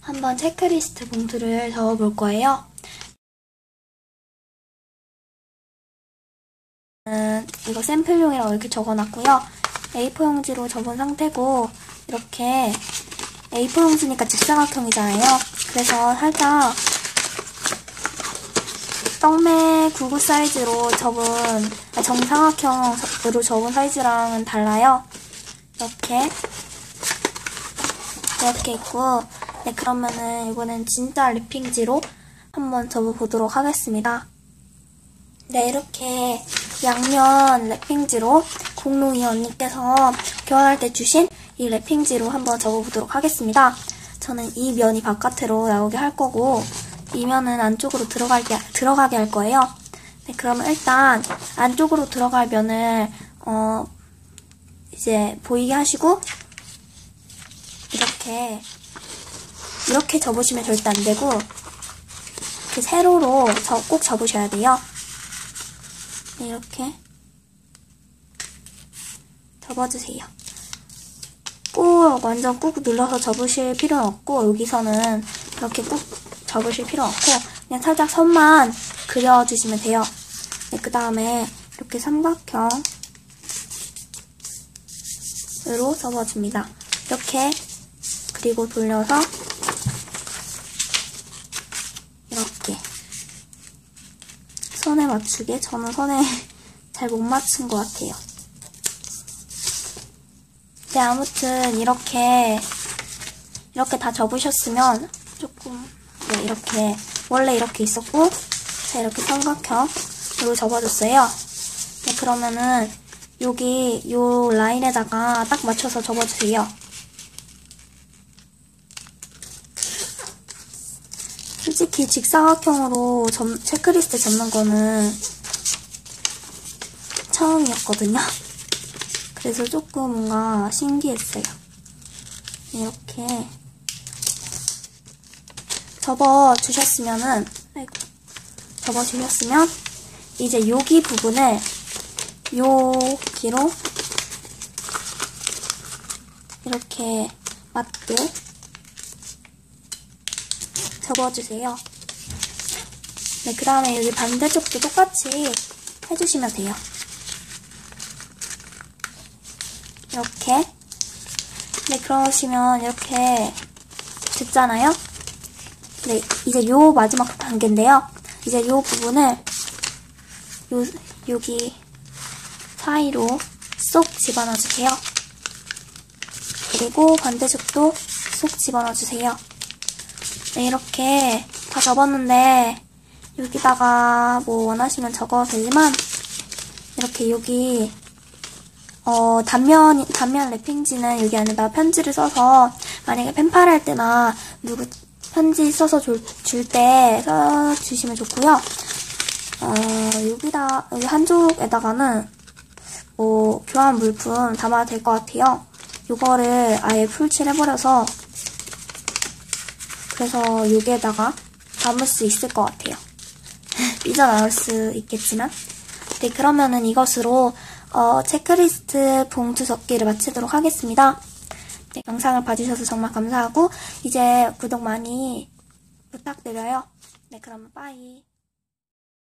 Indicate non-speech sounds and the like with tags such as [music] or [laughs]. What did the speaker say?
한번 체크리스트 봉투를 적어볼 거예요. 음, 이거 샘플용이라고 이렇게 적어놨고요. A4 용지로 접은 상태고 이렇게 A4 용지니까 직사각형이잖아요. 그래서 살짝 떡매 99 사이즈로 접은 아, 정사각형으로 접은 사이즈랑은 달라요. 이렇게 이렇게 있고 네 그러면은 이거는 진짜 랩핑지로 한번 접어보도록 하겠습니다. 네 이렇게 양면 랩핑지로 공룡이 언니께서 교환할 때 주신 이 랩핑지로 한번 접어보도록 하겠습니다. 저는 이 면이 바깥으로 나오게 할 거고 이 면은 안쪽으로 들어가게, 들어가게 할 거예요. 네, 그러면 일단 안쪽으로 들어갈 면을 어, 이제 보이게 하시고 이렇게 이렇게 접으시면 절대 안 되고 이렇게 세로로 저, 꼭 접으셔야 돼요. 네, 이렇게 접어주세요. 꾹 완전 꾹 눌러서 접으실 필요는 없고 여기서는 이렇게 꾹 접으실 필요 없고 그냥 살짝 선만 그려주시면 돼요. 네, 그 다음에 이렇게 삼각형으로 접어줍니다. 이렇게 그리고 돌려서 이렇게 선에 맞추게 저는 선에 [laughs] 잘 못 맞춘 것 같아요. 네, 아무튼 이렇게 이렇게 다 접으셨으면 조금 네, 이렇게 원래 이렇게 있었고 자 이렇게 삼각형 으로 접어줬어요. 네, 그러면은 여기 요 라인에다가 딱 맞춰서 접어주세요. 솔직히 직사각형으로 점, 체크리스트 접는 거는 처음이었거든요. 그래서 조금 뭔가 신기했어요. 이렇게 접어 주셨으면은 아이고, 접어 주셨으면 이제 여기 부분을 여기로 이렇게 맞게 접어주세요. 네, 그 다음에 여기 반대쪽도 똑같이 해주시면 돼요. 이렇게. 네, 그러시면 이렇게 됐잖아요? 네, 이제 요 마지막 단계인데요. 이제 요 부분을 요, 여기 사이로 쏙 집어넣어주세요. 그리고 반대쪽도 쏙 집어넣어주세요. 네, 이렇게 다 접었는데 여기다가 뭐 원하시면 적어도 되지만 이렇게 여기 어, 단면, 단면 랩핑지는 여기 안에다 편지를 써서 만약에 펜팔 할 때나 누구 편지 써서 줄 때 써주시면 좋고요. 어, 여기다, 여기 한쪽에다가는 뭐 교환 물품 담아도 될 것 같아요. 이거를 아예 풀칠해버려서 그래서 여기에다가 담을 수 있을 것 같아요. [laughs] 삐져나올 수 있겠지만 네 그러면은 이것으로 어, 체크리스트 봉투 접기를 마치도록 하겠습니다. 네, 영상을 봐주셔서 정말 감사하고 이제 구독 많이 부탁드려요. 네 그러면 빠이